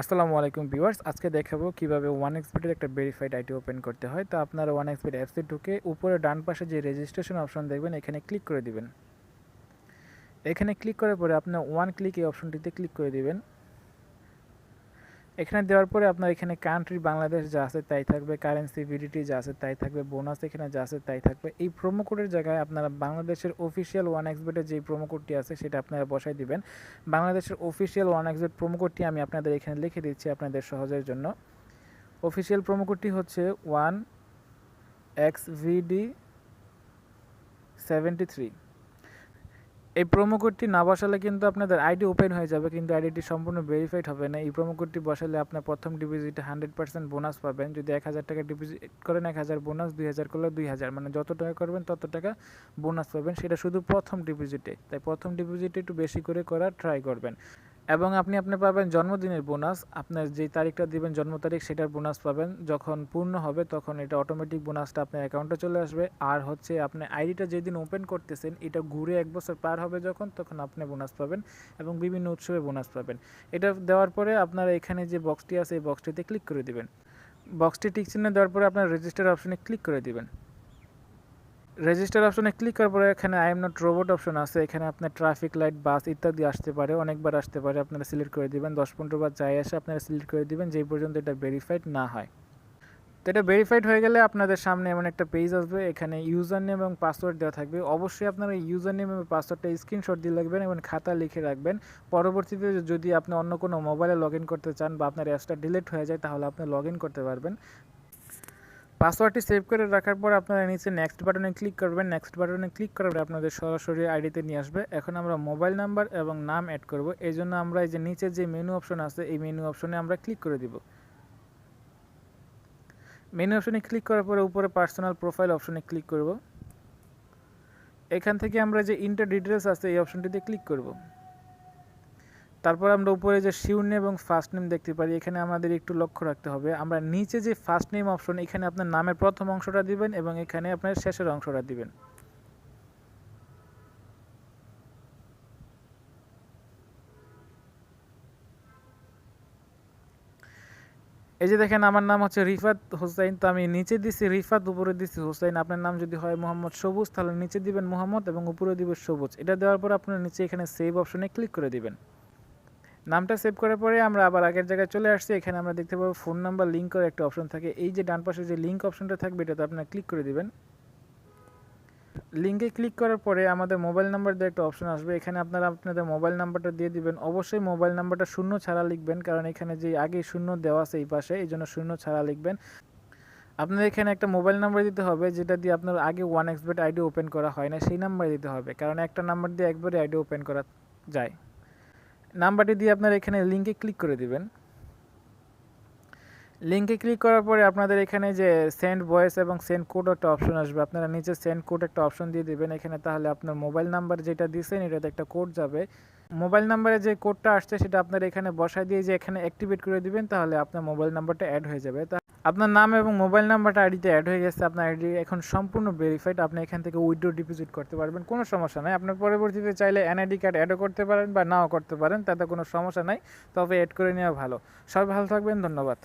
আসসালামু আলাইকুম ভিউয়ার্স। আজকে দেখাবো কীভাবে ওয়ান এক্সপিডের একটা ভেরিফাইড আইটি ওপেন করতে হয়। তো আপনারা ওয়ান এক্সপিট অ্যাপসে ঢুকে উপরে ডান পাশে যে রেজিস্ট্রেশন অপশন দেখবেন, এখানে ক্লিক করে দিবেন। এখানে ক্লিক করার পরে আপনার ওয়ান ক্লিক এই অপশনটিতে ক্লিক করে দিবেন। এখানে দেওয়ার পরে আপনার এখানে কান্ট্রি বাংলাদেশ যা আছে তাই থাকবে কারেন্সি ভিডিটি যা আছে তাই থাকবে বোনাস এখানে যা আছে তাই থাকবে। এই প্রোমো কোডের জায়গায় আপনারা বাংলাদেশের অফিসিয়াল ওয়ান এক্সবেটের যে প্রোমো কোডটি আছে সেটা আপনারা বসাই দিবেন। বাংলাদেশের অফিসিয়াল ওয়ান এক্সবেট প্রোমো কোডটি আমি আপনাদের এখানে লিখে দিচ্ছি আপনাদের সহজের জন্য। অফিসিয়াল প্রোমো কোডটি হচ্ছে one X V D seventy three এই প্রোমো কোডটি না বসালে কিন্তু আপনাদের আইডি ওপেন হয়ে যাবে, কিন্তু আইডিটি সম্পূর্ণ ভেরিফাইড হবে না। এই প্রোমো কোডটি বসালে আপনার প্রথম ডিপোজিটে হান্ড্রেড পার্সেন্ট বোনাস পাবেন। যদি এক হাজার টাকা ডিপোজিট করেন, এক হাজার বোনাস দুই হাজার করলে দুই হাজার। মানে যত টাকা করবেন, তত টাকা বোনাস পাবেন। সেটা শুধু প্রথম ডিপোজিটে তাই প্রথম ডিপোজিটে একটু বেশি করে করার ট্রাই করবেন। এবং আপনি আপনি পাবেন জন্মদিনের বোনাস। আপনার যে তারিখটা দিবেন, জন্ম তারিখ সেটার বোনাস পাবেন। যখন পূর্ণ হবে, তখন এটা অটোমেটিক বোনাসটা আপনার অ্যাকাউন্টে চলে আসবে। আর হচ্ছে, আপনি আইডিটা যেদিন ওপেন করতেছেন, এটা ঘুরে এক বছর পার হবে যখন, তখন আপনি বোনাস পাবেন এবং বিভিন্ন উৎসবে বোনাস পাবেন। এটা দেওয়ার পরে আপনারা এখানে যে বক্সটি আছে, এই বক্সটিতে ক্লিক করে দিবেন। বক্সটি টিক চিহ্ন দেওয়ার পরে আপনার রেজিস্টার অপশনে ক্লিক করে দিবেন। রেজিস্টার অপশনে ক্লিক করার পরে এখানে I am not robot option আছে। এখানে আপনার ট্রাফিক লাইট বাস ইত্যাদি আসতে পারে, অনেকবার আসতে পারে। আপনারা সিলেক্ট করে দিবেন। দশ বার যাই আসে আপনারা সিলেক্ট করে দিবেন, যেই পর্যন্ত এটা ভেরিফাইড না হয়। তো এটা ভেরিফাইড হয়ে গেলে আপনাদের সামনে এমন একটা পেজ আসবে। এখানে ইউজার নেম এবং পাসওয়ার্ড দেওয়া থাকবে। অবশ্যই আপনারা ইউজার নেম এবং পাসওয়ার্ডটা স্ক্রিনশট দিয়ে রাখবেন এবং খাতা লিখে রাখবেন। পরবর্তীতে যদি আপনি অন্য কোনো মোবাইলে লগ করতে চান বা আপনার অ্যাপসটা ডিলিট হয়ে যায়, তাহলে আপনি লগ করতে পারবেন। পাসওয়ার্ডটি সেভ করে রাখার পর আপনারা নিচে নেক্সট বাটনে ক্লিক করবেন। নেক্সট বাটনে ক্লিক করার পরে আপনাদের সরাসরি আইডিতে নিয়ে আসবে। এখন আমরা মোবাইল নাম্বার এবং নাম অ্যাড করব। এই জন্য আমরা এই যে নিচে যে মেনু অপশন আছে, এই মেনু অপশনে আমরা ক্লিক করে দিব। মেনু অপশনে ক্লিক করার পরে উপরে পার্সোনাল প্রোফাইল অপশনে ক্লিক করব। এখান থেকে আমরা যে ইন্টার ডিটেলস আছে, এই অপশনটিতে ক্লিক করব। তারপর আমরা উপরে যে শিউর নেম এবং ফার্স্ট নেম দেখতে পারি, এখানে আমাদের একটু লক্ষ্য রাখতে হবে। আমরা নিচে যে ফার্স্ট নেম অপশন এখানে আপনার নামের প্রথম অংশটা দিবেন এবং এখানে আপনার শেষের অংশটা দিবেন। এই যে দেখেন, আমার নাম হচ্ছে রিফাত হোসাইন, তো আমি নিচে দিছি রিফাত, উপরে দিছি হোসাইন। আপনার নাম যদি হয় মোহাম্মদ সবুজ, তাহলে নিচে দিবেন মোহাম্মদ এবং উপরে দিবেন সবুজ। এটা দেওয়ার পর আপনার নিচে এখানে সেভ অপশনে ক্লিক করে দিবেন। নামটা সেভ করার পরে আমরা আবার আগের জায়গায় চলে আসছি। এখানে আমরা দেখতে পাবো ফোন নাম্বার লিঙ্ক করার একটা অপশন থাকে। এই যে ডান পাশে যে লিঙ্ক অপশনটা থাকবে, এটাতে আপনার ক্লিক করে দেবেন। লিঙ্কে ক্লিক করার পরে আমাদের মোবাইল নাম্বার দিয়ে একটা অপশন আসবে। এখানে আপনারা আপনাদের মোবাইল নাম্বারটা দিয়ে দিবেন। অবশ্যই মোবাইল নাম্বারটা শূন্য ছাড়া লিখবেন, কারণ এখানে যে আগে শূন্য দেওয়া আছে এই পাশে, এই জন্য শূন্য ছাড়া লিখবেন। আপনার এখানে একটা মোবাইল নাম্বার দিতে হবে, যেটা দিয়ে আপনার আগে ওয়ান এক্সবেট আইডি ওপেন করা হয় না, সেই নাম্বার দিতে হবে। কারণ একটা নাম্বার দিয়ে একবারে আইডি ওপেন করা যায়। নাম্বারটি দিয়ে আপনারা এখানে লিঙ্কে ক্লিক করে দিবেন। লিঙ্কে ক্লিক করার পরে আপনাদের এখানে যে সেন্ড ভয়েস এবং সেন্ড কোড একটা অপশন আসবে। আপনারা নিচে সেন্ড কোড একটা অপশন দিয়ে দিবেন। এখানে তাহলে আপনার মোবাইল নাম্বার যেটা দিয়েছেন এটাতে একটা কোড যাবে। মোবাইল নাম্বারে যে কোডটা আসছে, সেটা আপনার এখানে বসায় দিয়ে যে এখানে অ্যাক্টিভেট করে দিবেন, তাহলে আপনার মোবাইল নাম্বারটা অ্যাড হয়ে যাবে। তা আপনার নাম এবং মোবাইল নাম্বারটা আইডিতে অ্যাড হয়ে গেছে, আপনার আইডি এখন সম্পূর্ণ ভেরিফাইড আপনি এখান থেকে উইড্রো ডিপোজিট করতে পারবেন। কোনো সমস্যা নাই। আপনার পরবর্তীতে চাইলে এনআইডি কার্ড অ্যাডও করতে পারেন বা নাও করতে পারেন, তাতে কোনো সমস্যা নাই। তবে অ্যাড করে নেওয়া ভালো। সবাই ভালো থাকবেন, ধন্যবাদ।